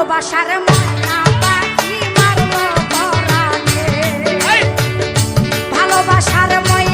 ভালোবাসার ময়